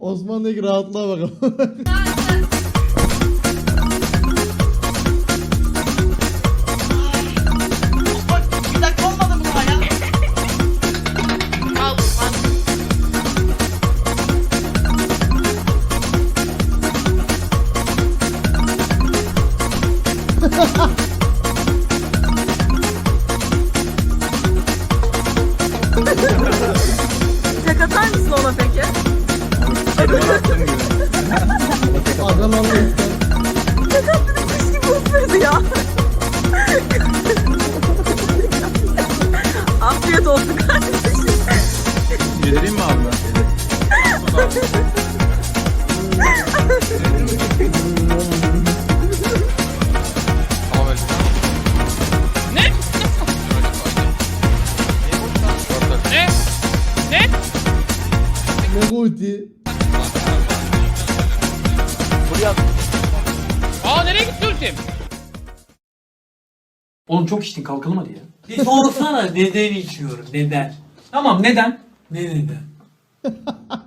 Osman'daki rahatlığa bakalım. Bir atar mısın ona peki? Adanalı insan. Tek attı da kuş gibi ısırdı ya. Mega ulti. Aa nereye gitti ultim? Oğlum çok içtin kalkalım hadi ya. Bir sorsana neden içiyorum neden? Tamam neden? Ne neden?